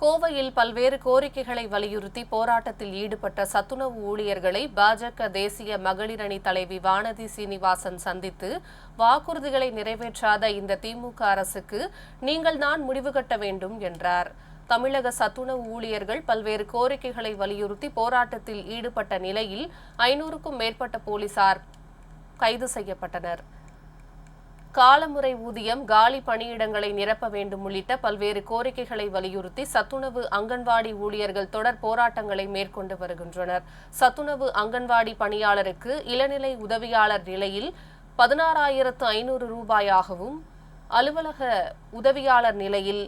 கோவையில் பல்வேறு கோரிக்கைகளை வலியுறுத்தி போராட்டத்தில் ஈடுபட்ட சத்துணவு ஊழியர்களை பாஜக தேசிய மகளிர் அணி தலைவி வானதி சீனிவாசன் சந்தித்து வாக்குறுதிகளை நிறைவேற்றாத இந்த திமுக அரசுக்கு நீங்கள் தான் முடிவு கட்ட வேண்டும் என்றார். தமிழக சத்துணவு ஊழியர்கள் பல்வேறு கோரிக்கைகளை வலியுறுத்தி போராட்டத்தில் ஈடுபட்ட நிலையில் ஐநூறுக்கும் மேற்பட்ட போலீசார் கைது செய்யப்பட்டனர். காலமுறை ஊதியம் காலி பணியிடங்களை நிரப்ப வேண்டும் உள்ளிட்ட பல்வேறு கோரிக்கைகளை வலியுறுத்தி சத்துணவு அங்கன்வாடி ஊழியர்கள் தொடர் போராட்டங்களை மேற்கொண்டு வருகின்றனர். சத்துணவு அங்கன்வாடி பணியாளருக்கு இளநிலை உதவியாளர் நிலையில் பதினாறாயிரத்து ஐநூறு ரூபாயாகவும் அலுவலக உதவியாளர் நிலையில்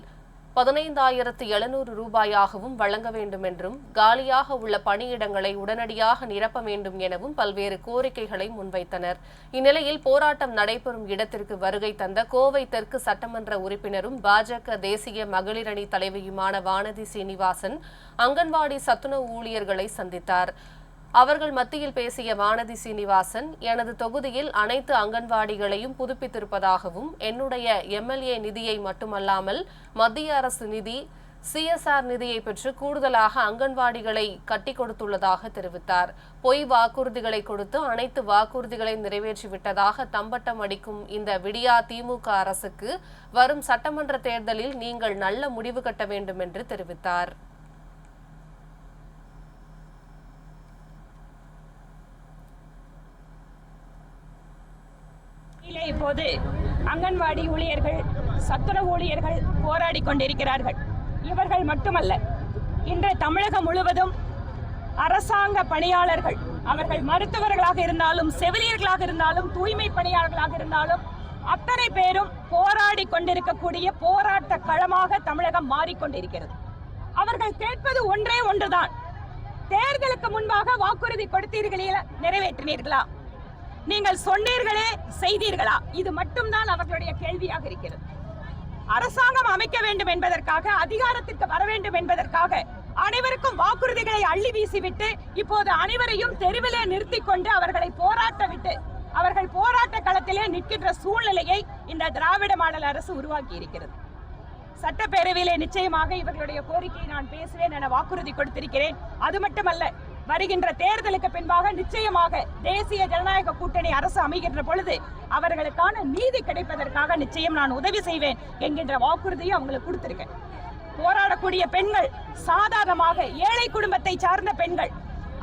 பதினைந்தாயிரத்து எழுநூறு ரூபாயாகவும் வழங்க வேண்டும் என்றும் காலியாக உள்ள பணியிடங்களை உடனடியாக நிரப்ப வேண்டும் எனவும் பல்வேறு கோரிக்கைகளை முன்வைத்தனர். இந்நிலையில் போராட்டம் நடைபெறும் இடத்திற்கு வருகை தந்த கோவை தெற்கு சட்டமன்ற உறுப்பினரும் பாஜக தேசிய மகளிர் அணி தலைவியுமான வானதி சீனிவாசன் அங்கன்வாடி சத்துணவு ஊழியர்களை சந்தித்தார். அவர்கள் மத்தியில் பேசிய வானதி சீனிவாசன் எனது தொகுதியில் அனைத்து அங்கன்வாடிகளையும் புதுப்பித்திருப்பதாகவும் என்னுடைய எம்எல்ஏ நிதியை மட்டுமல்லாமல் மத்திய அரசு நிதி சிஎஸ்ஆர் நிதியை பெற்று கூடுதலாக அங்கன்வாடிகளை கட்டி கொடுத்துள்ளதாக தெரிவித்தார். பொய் வாக்குறுதிகளை கொடுத்து அனைத்து வாக்குறுதிகளை நிறைவேற்றிவிட்டதாக தம்பட்டம் அடிக்கும் இந்த விடியா திமுக அரசுக்கு வரும் சட்டமன்ற தேர்தலில் நீங்கள் நல்ல முடிவு கட்ட வேண்டும் என்று தெரிவித்தார். தற்போது இப்போது அங்கன்வாடி ஊழியர்கள் சத்துணவு ஊழியர்கள் போராடி கொண்டிருக்கிறார்கள். இவர்கள் மட்டுமல்ல இன்று தமிழகம் முழுவதும் அரசாங்க பணியாளர்கள் அவர்கள் மருத்துவர்களாக இருந்தாலும் செவிலியர்களாக இருந்தாலும் தூய்மை பணியாளர்களாக இருந்தாலும் அத்தனை பேரும் போராடி கொண்டிருக்கக்கூடிய போராட்ட களமாக தமிழகம் மாறிக்கொண்டிருக்கிறது அவர்கள் கேட்பது ஒன்றே ஒன்றுதான். தேர்தலுக்கு முன்பாக வாக்குறுதி கொடுத்தீர்களே நிறைவேற்றினீர்களா? நீங்கள் சொன்னீர்களே செய்தீர்களா? இது மட்டும்தான் அவர்களுடைய கேள்வியாக இருக்கிறது. அரசாங்கம் அமைக்க வேண்டும் என்பதற்காக அதிகாரத்திற்கு வர வேண்டும் என்பதற்காக அனைவருக்கும் வாக்குறுதிகளை அள்ளி வீசிவிட்டு இப்போது அனைவரையும் தெருவிலே நிறுத்தி கொண்டு அவர்களை போராட்ட விட்டு அவர்கள் போராட்ட களத்திலே நிற்கின்ற சூழ்நிலையை இந்த திராவிட மாடல் அரசு உருவாக்கி இருக்கிறது. சட்டப்பேரவையிலே நிச்சயமாக இவர்களுடைய கோரிக்கையை நான் பேசுவேன் என வாக்குறுதி கொடுத்திருக்கிறேன். அது மட்டுமல்ல வருகின்ற தேர்தலுக்கு பின்பாக நிச்சயமாக தேசிய ஜனநாயக கூட்டணி அரசு அமைகின்ற பொழுது அவர்களுக்கான நீதி கிடைப்பதற்காக நிச்சயம் நான் உதவி செய்வேன் என்கின்ற வாக்குறுதியை அவங்களுக்கு கொடுத்திருக்கேன். போராடக்கூடிய பெண்கள் சாதாரணமாக ஏழை குடும்பத்தை சார்ந்த பெண்கள்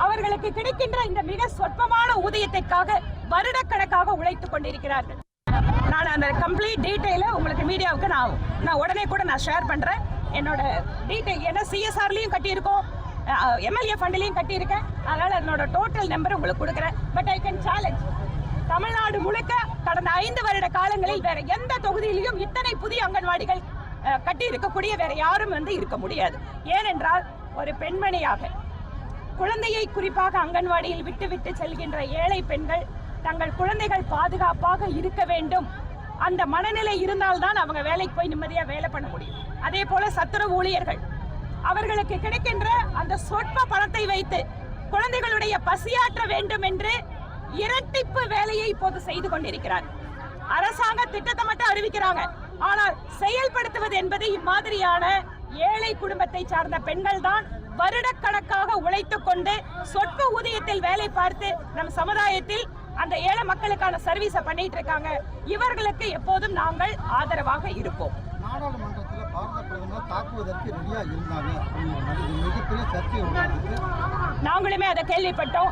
அவர்களுக்கு கிடைக்கின்ற இந்த மிக சொற்பமான ஊதியத்திற்காக வருடக்கணக்காக உழைத்துக் கொண்டிருக்கிறார்கள். நான் அந்த கம்ப்ளீட் டீட்டெயிலை உங்களுக்கு மீடியாவுக்கு நான் நான் உடனே கூட நான் ஷேர் பண்ணுறேன் என்னோட டீட்டெயில் ஏன்னா சிஎஸ்ஆர்லேயும் கட்டியிருக்கோம். எம்எல்ஏ ஃபண்டிலையும் கட்டியிருக்கேன். அதனால் என்னோட டோட்டல் நம்பர் உங்களுக்கு கொடுக்குறேன். But I can challenge Tamil Nadu முழுக்க கடந்த ஐந்து வருட காலங்களில் வேற எந்த தொகுதியிலையும் இத்தனை புதிய அங்கன்வாடிகள் கட்டியிருக்கக்கூடிய கட்டி இருக்கக்கூடிய வேற யாரும் வந்து இருக்க முடியாது. ஏனென்றால் ஒரு பெண்மணியாக குழந்தையை குறிப்பாக அங்கன்வாடியில் விட்டுவிட்டு செல்கின்ற ஏழை பெண்கள் தங்கள் குழந்தைகள் பாதுகாப்பாக இருக்க வேண்டும். அந்த மனநிலை இருந்தால்தான் அவங்க வேலைக்கு போய் நிம்மதியாக வேலை பண்ண முடியும். அதே போல சத்துர ஊழியர்கள் அவர்களுக்கு கிடைக்கின்ற அந்த சொற்ப பணத்தை வைத்து குழந்தைகளுடைய பசியாற்ற வேண்டும் என்று இரட்டிப்பு வேலையை இப்போது செய்து கொண்டிருக்கிறார். அரசாங்க திட்டத்தை மட்டும் அறிவிக்கிறாங்க. ஆனால் செயல்படுத்துவது என்பது இம்மாதிரியான ஏழை குடும்பத்தை சார்ந்த பெண்கள் தான் வருடக்கணக்காக உழைத்துக் கொண்டு சொற்ப ஊதியத்தில் வேலை பார்த்து நம் சமுதாயத்தில் அந்த ஏழை மக்களுக்கான சர்வீஸை பண்ணிட்டு இருக்காங்க. இவர்களுக்கு எப்போதும் நாங்கள் ஆதரவாக இருப்போம். தாக்குவதற்கு ரெடியா இருந்தாங்க அப்படிங்கிற மாதிரி மிகப்பெரிய சர்ச்சை நாங்களுமே அதை கேள்விப்பட்டோம்.